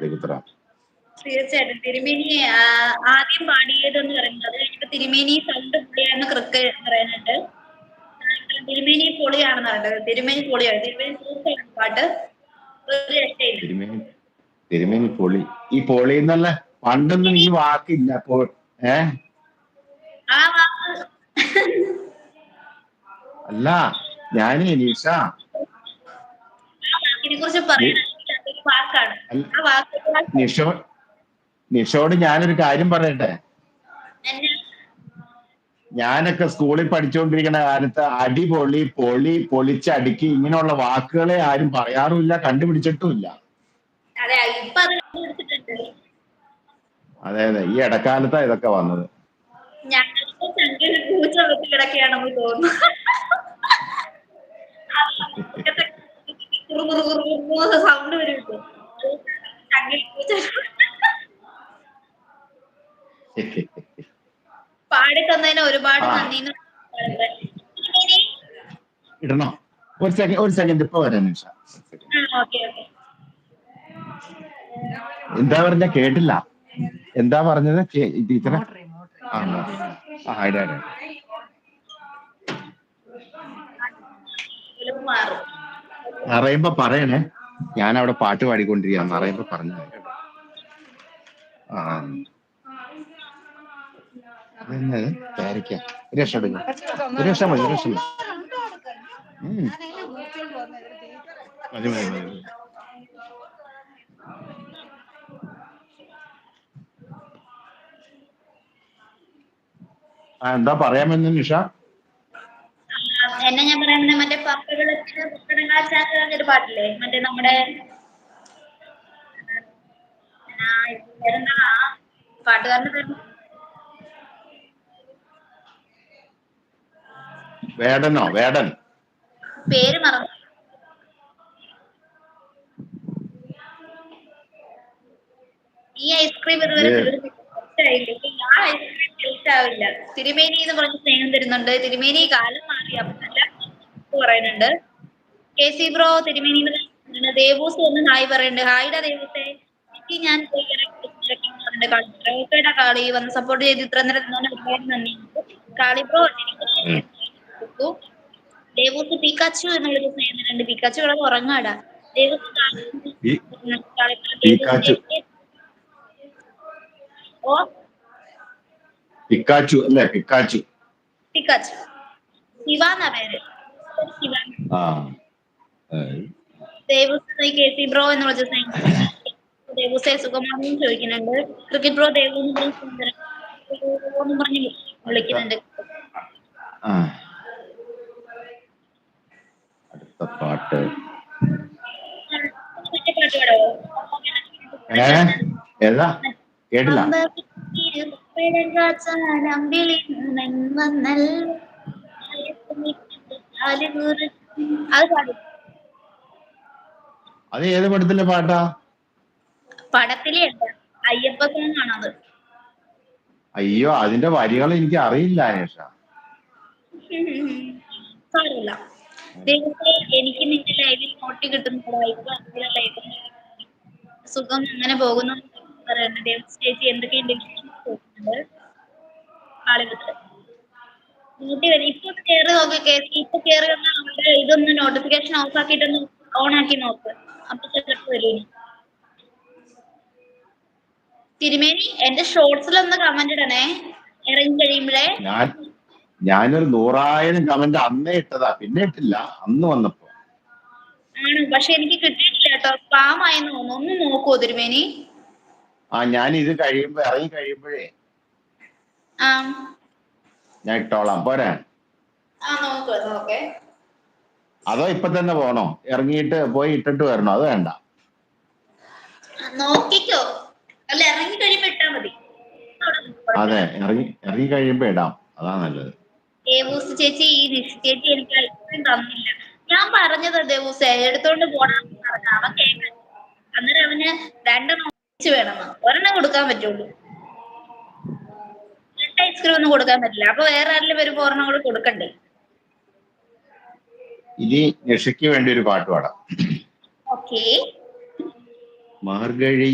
കാളിപുത്ര തീർച്ചയായിട്ടും. തിരുമേനി ആദ്യം പാടിയതെന്ന് പറയുന്നത് അത് കഴിഞ്ഞപ്പോ തിരുമേനി സൗണ്ട് പൊളിയാണെന്ന് കൃക്ക് പറയുന്നുണ്ട്. തിരുമേനി പൊളിയാണെന്ന് പറയുന്നത്. തിരുമേനി പൊളിയാണ്. തിരുമേനി സൂപ്പറാണ് പാട്ട്. ഒരു രക്ഷയില്ല. തിരുമേനി പൊളി. ഈ പൊളി എന്നല്ല പണ്ടൊന്നും ഈ വാക്കില്ല അപ്പോൾ ഏ? അല്ല ഞാനേ നിഷ. കുറിച്ച് പറയണമെങ്കിൽ നിഷോ നിഷോട് ഞാനൊരു കാര്യം പറയട്ടെ? ഞാനൊക്കെ സ്കൂളിൽ പഠിച്ചുകൊണ്ടിരിക്കുന്ന കാലത്ത് അടിപൊളി പൊളി പൊളിച്ചടുക്കി ഇങ്ങനെയുള്ള വാക്കുകളെ ആരും പറയാറുമില്ല കണ്ടുപിടിച്ചിട്ടുമില്ല. അതെ അത് ഈ ഇടക്കാലത്താ ഇതൊക്കെ വന്നത്. സൗണ്ട് പാടി തന്നതിന് ഒരുപാട്. നന്ദി ഇടണോ? ഒരു സെക്കൻഡ് ഒരു സെക്കൻഡ് ഇപ്പൊ വരാം. എന്താ പറഞ്ഞ? കേട്ടില്ല. എന്താ പറഞ്ഞത്? ടീച്ചറെ? ആ ആ ഇടാ ഇടാ. ഇതിലും പറയണേ. ഞാൻ അവിടെ പാട്ട് പാടിക്കൊണ്ടിരിക്കുകയാണ്. പറയുമ്പോ പറഞ്ഞു ഒരു ഒരു ഒരു എന്താ പറയാമെന്ന് നിഷ എന്നെ ഞാൻ പറയുന്നത് മറ്റേ പാട്ടുകളൊക്കെ പാട്ടില്ലേ? മറ്റേ നമ്മുടെ ആ, പേരെന്താ? ആ, പാട്ടുകാരന്റെ പേര് വേടനോ? വേടൻ. പേര് മറന്നു. ഈ ഐസ്ക്രീം ഇതുവരെ ഐസ്ക്രീം ആവില്ല. തിരുമേനി എന്ന് പറഞ്ഞ് സ്നേഹം തരുന്നുണ്ട്. തിരുമേനി കാലം മാറി. അപ്പൊ നല്ല പറയുന്നുണ്ട്. കെ സി ബ്രോ തിരുമേനി. ദേവൂസ് ഒന്ന് ഹായ് പറയുന്നുണ്ട്. ഹായിടാ ദേവൂസേ. എനിക്ക് ഞാൻ കളിയുടെ കളി വന്ന് സപ്പോർട്ട് ചെയ്ത് ഇത്ര നേരം നിന്നതിന് ഒരുപാട് നന്ദി കാളി ബ്രോ ദേവൂസ് പിക്കാച്ചു എന്നുള്ളൊരു സ്നേഹം തരുന്നുണ്ട് പിക്കാച്ചു കിടന്ന് ഉറങ്ങാടാ. ദേവൂസ്. ഓ? പിക്കാച്ചു അല്ലേ? പിക്കാച്ചു. പിക്കാച്ചു. ശിവ എന്നാ പേര്? ശിവ. ദേവസ്വ കെ സി ബ്രോ എന്ന് വിളിച്ച സ്നേഹം ദേവസ്വയെ സുഖമാണെന്ന് ചോദിക്കുന്നുണ്ട്. ക്രിക്കറ്റ് പ്രോ ദേവു എന്ന് പറഞ്ഞ് വിളിക്കുന്നുണ്ട്. അടുത്ത പാട്ട്. അടുത്ത പാട്ട് പാടാവോ ഏ ഏതാ? കേട്ടില്ല. അത് ഏത് പടത്തിലെ പാട്ടാ? പടത്തിലെ അയ്യപ്പ സോങ് ആണത് അയ്യോ അതിന്റെ വരികൾ എനിക്ക് അറിയില്ല അനേഷ. ദൈവത്തെ എനിക്ക് നിന്റെ ലൈവിൽ നോട്ടി കിട്ടുന്നതാ ഇപ്പൊ അങ്ങനെ ലൈവിൽ സുഖം അങ്ങനെ പോകുന്നു ദേവ ചേച്ചി എന്തൊക്കെയുണ്ട് നോട്ടി വരും. ഇപ്പൊ നോക്ക് വന്നാൽ അവരുടെ ഇതൊന്ന് നോട്ടിഫിക്കേഷൻ ഓഫ് ആക്കിയിട്ടൊന്ന് ഓൺ ആക്കി നോക്ക്. അപ്പൊ ചിലപ്പോ വരും. തിരുമേനി എന്റെ ഷോർട്സിൽ ഒന്ന് കമന്റ് ഇടണേ. ഇറങ്ങി കഴിയുമ്പോഴേ. ഞാൻ ഞാനൊരു നൂറായിരം കമന്റ് അന്നേ ഇട്ടതാ. പിന്നെ ഇട്ടില്ല. അന്ന് വന്നപ്പോ. ആണ്? പക്ഷെ എനിക്ക് കിട്ടിയിട്ടില്ല കേട്ടോ. സ്പാം ആയെന്ന് തോന്നുന്നു. ഒന്ന് നോക്കുവോ തിരുമേനി? ആ ഞാൻ ഇത് കഴിയുമ്പോ ഇറങ്ങി കഴിയുമ്പോഴേ. ആ. ഞാൻ ഇട്ടോളാം. പോരാ. ആ നോക്കുക നോക്കേ. അതോ ഇപ്പൊ തന്നെ പോണോ? ഇറങ്ങിയിട്ട് പോയി ഇട്ടിട്ട് വരണോ? അത് വേണ്ട. നോക്കിക്കോ. അല്ല ഇറങ്ങി കഴിയുമ്പോ ഇട്ടാ മതി. അതെ ഇറങ്ങി ഇറങ്ങി കഴിയുമ്പോ ഇടാം. അതാ നല്ലത്. ദേവൂസ് ചേച്ചി ഈ ഋഷി ചേച്ചി എനിക്ക് ഐസ്ക്രീം തന്നില്ല. ഞാൻ പറഞ്ഞത് ദേവൂസ് എടുത്തോണ്ട് പോണെന്ന് പറഞ്ഞു. അവൻ കേൾക്കാൻ അന്നേരം അവന് രണ്ടെണ്ണം വേണം. ഒരെണ്ണം കൊടുക്കാൻ പറ്റുള്ളൂ. രണ്ട് ഐസ്ക്രീം ഒന്നും കൊടുക്കാൻ പറ്റില്ല. അപ്പൊ വേറെ ആരെങ്കിലും വരുമ്പോ ഒരെണ്ണം കൂടെ കൊടുക്കണ്ടേ? ഇനി രക്ഷയ്ക്ക് വേണ്ടി ഒരു പാട്ട് പാടാം. ഓക്കേ. മാർഗഴി